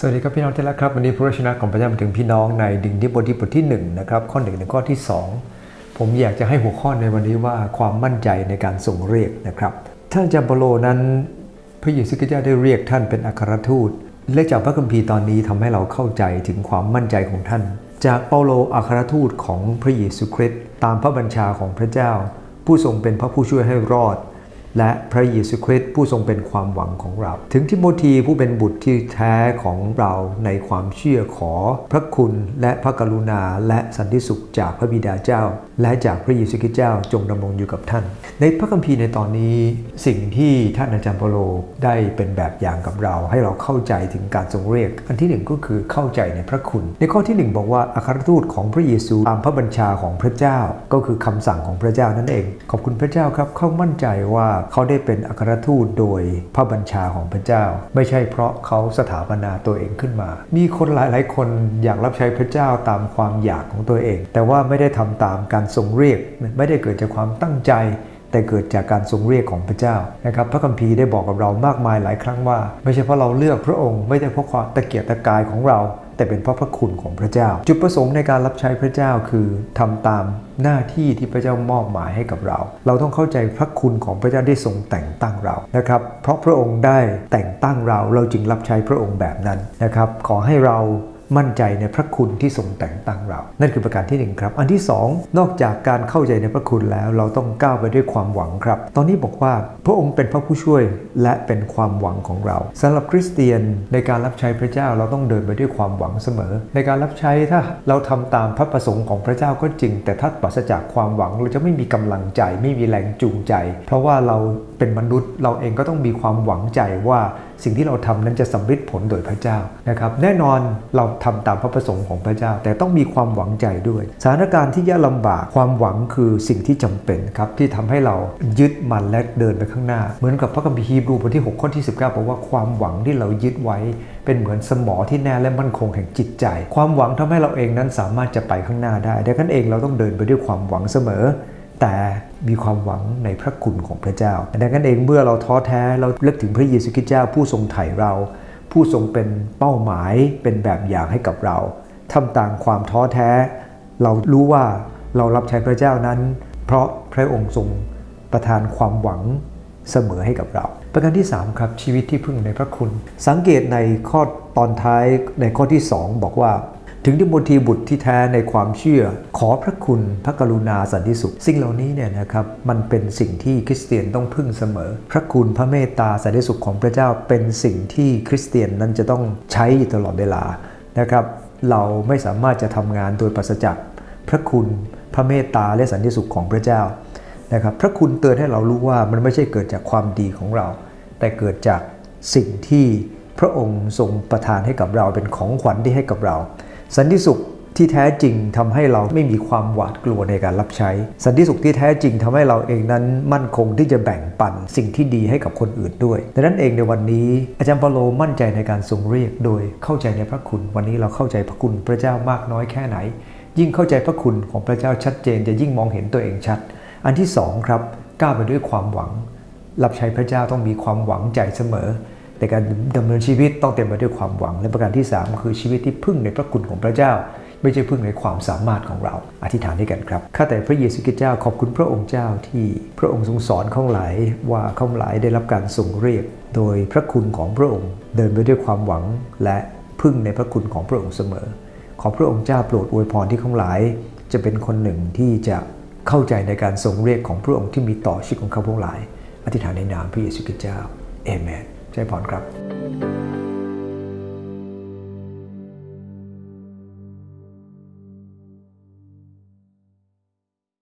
สวัสดีครับพี่น้องที่รักครับวันนี้พระวจนะของพระเจ้ามาถึงพี่น้องในดิ่งที่บทที่บทที่1นะครับข้อหนึ่งถึงข้อที่ 2 ผมอยากจะให้หัวข้อในวันนี้ว่าความมั่นใจในการทรงเรียกนะครับท่านจารย์เปาโลนั้นพระเยซูคริสต์ได้เรียกท่านเป็นอัครทูต และจากพระคัมภีร์ตอนนี้ทำให้เราเข้าใจถึงความมั่นใจของท่าน จากเปาโลอัครทูตของพระเยซูคริสต์ตามพระบัญชาของพระเจ้า ผู้ทรงเป็นพระผู้ช่วยให้รอด และพระเยซูคริสต์ผู้ทรงเป็นความหวังของเรา ถึงทิโมธีผู้เป็นบุตรที่แท้ของเราในความเชื่อขอ พระคุณและพระกรุณาและสันติสุขจากพระบิดาเจ้า และจากพระเยซูคริสต์เจ้าจงดำรงอยู่กับท่าน ในพระคัมภีร์ในตอนนี้ สิ่งที่ท่านอาจารย์เปโลได้เป็นแบบอย่างกับเรา ให้เราเข้าใจถึงการทรงเรียก อันที่หนึ่งก็คือเข้าใจในพระคุณ ในข้อที่หนึ่งบอกว่าอัครทูตของพระเยซูตามพระบัญชาของพระเจ้า ก็คือคำสั่งของพระเจ้านั่นเอง ขอบคุณพระเจ้าครับ เขามั่นใจว่าเขาได้เป็นอัครทูตโดยพระบัญชาของพระเจ้า ไม่ใช่เพราะเขาสถาปนาตัวเองขึ้นมา มีคนหลายๆ คนอยากรับใช้พระเจ้าตามความอยากของตัวเอง แต่ว่าไม่ได้ทำตามการทรงเรียก ไม่ได้เกิดจากความตั้งใจแต่เกิดจากการทรงเรียกของพระเจ้านะครับพระคัมภีร์ได้บอกกับเรามากมายหลายครั้งว่า ไม่ใช่เพราะเราเลือกพระองค์ ไม่ใช่เพราะความตะเกียกตะกายของเรา แต่เป็นเพราะพระคุณของพระเจ้า จุดประสงค์ในการรับใช้พระเจ้าคือทำตามหน้าที่ที่พระเจ้ามอบหมายให้กับเรา เราต้องเข้าใจพระคุณของพระเจ้าได้ทรงแต่งตั้งเรานะครับ เพราะพระองค์ได้แต่งตั้งเราเราจึงรับใช้พระองค์แบบนั้นนะครับ ขอให้เรา มั่นใจในพระคุณที่ทรงแต่งตั้งเรา นั่นคือประการที่หนึ่งครับ อันที่สองนอกจากการเข้าใจในพระคุณแล้วเราต้องก้าวไปด้วยความหวังครับ ตอนนี้บอกว่าพระองค์เป็นพระผู้ช่วยและเป็นความหวังของเราสำหรับคริสเตียนในการรับใช้พระเจ้าเราต้องเดินไปด้วยความหวังเสมอ ในการรับใช้ถ้าเราทำตามพระประสงค์ของพระเจ้าก็จริง แต่ถ้าปราศจากความหวังเราจะไม่มีกำลังใจ ไม่มีแรงจูงใจ เพราะว่าเราเป็นมนุษย์เราเองก็ต้องมีความหวังใจว่า สิ่งที่เราทำนั้นจะสำเร็จผลโดยพระเจ้านะครับ แน่นอนเราทำตามพระประสงค์ของพระเจ้า แต่ต้องมีความหวังใจด้วย สถานการณ์ที่ยากลำบากความหวังคือสิ่งที่จำเป็นครับที่ทำให้เรายึดมันและเดินไปข้างหน้า เหมือนกับพระคัมภีร์ฮีบรูบทที่ 6 ข้อที่ 19บอกว่าความหวังที่เรายึดไว้เป็นเหมือนสมอที่แน่และมั่นคงแห่งจิตใจ ความหวังทำให้เราเองนั้นสามารถจะไปข้างหน้าได้ดังนั้นเองเราต้องเดินไปด้วยความหวังเสมอ แต่มีความหวังในพระคุณของพระเจ้า ดังนั้นเองเมื่อเราท้อแท้เราเลิกถึงพระเยซูคริสต์เจ้าผู้ทรงไถ่เรา ผู้ทรงเป็นเป้าหมายเป็นแบบอย่างให้กับเราทำต่ามความท้อแท้ เรารู้ว่าเรารับใช้พระเจ้านั้น เพราะพระองค์ทรงประทานความหวังเสมอให้กับเรา ประการที่ 3 ครับชีวิตที่พึ่งในพระคุณ สังเกตในข้อตอนท้ายในข้อที่ 2 บอกว่า ถึงทิโมธีบุตรที่แท้ในความเชื่อ ขอพระคุณพระกรุณาสันติสุข สิ่งเหล่านี้เนี่ยนะครับมันเป็นสิ่งที่คริสเตียนต้องพึ่งเสมอ พระคุณพระเมตตาสันติสุขของพระเจ้าเป็นสิ่งที่คริสเตียนนั้นจะต้องใช้อยู่ตลอดเวลานะครับ เราไม่สามารถจะทำงานโดยปราศจากพระคุณพระเมตตาและสันติสุขของพระเจ้านะครับพระคุณเตือนให้เรารู้ว่ามันไม่ใช่เกิดจากความดีของเรา แต่เกิดจากสิ่งที่พระองค์ทรงประทานให้กับเราเป็นของขวัญที่ให้กับเรา สันติสุขที่แท้จริงทำให้เราไม่มีความหวาดกลัวในการรับใช้ สันติสุขที่แท้จริงทำให้เราเองนั้นมั่นคงที่จะแบ่งปันสิ่งที่ดีให้กับคนอื่นด้วยดังนั้นเองในวันนี้อาจารย์เปโลมั่นใจในการทรงเรียก โดยเข้าใจในพระคุณ วันนี้เราเข้าใจพระคุณพระเจ้ามากน้อยแค่ไหน ยิ่งเข้าใจพระคุณของพระเจ้าชัดเจน จะยิ่งมองเห็นตัวเองชัด อันที่สองครับก้าวไปด้วยความหวัง รับใช้พระเจ้าต้องมีความหวังใจเสมอ แต่การดำเนินชีวิตต้องเต็มไปด้วยความหวัง และประการที่ 3 คือชีวิตที่พึ่งในพระคุณของพระเจ้า ไม่ใช่พึ่งในความสามารถของเรา อธิษฐานด้วยกันครับข้าแต่พระเยซูคริสต์เจ้าขอบคุณพระองค์เจ้าที่พระองค์ทรงสอนข้องหลายว่าข้องหลายได้รับการทรงเรียก โดยพระคุณของพระองค์ เดินไปด้วยความหวังและพึ่งในพระคุณของพระองค์เสมอ ขอพระองค์เจ้าโปรดอวยพรที่ข้องหลาย จะเป็นคนหนึ่งที่จะเข้าใจในการทรงเรียกของพระองค์ที่มีต่อชีวิตของเขาพวกหลาย อธิษฐานในนามพระเยซูคริสต์เจ้าเอเมน ช่พรครับ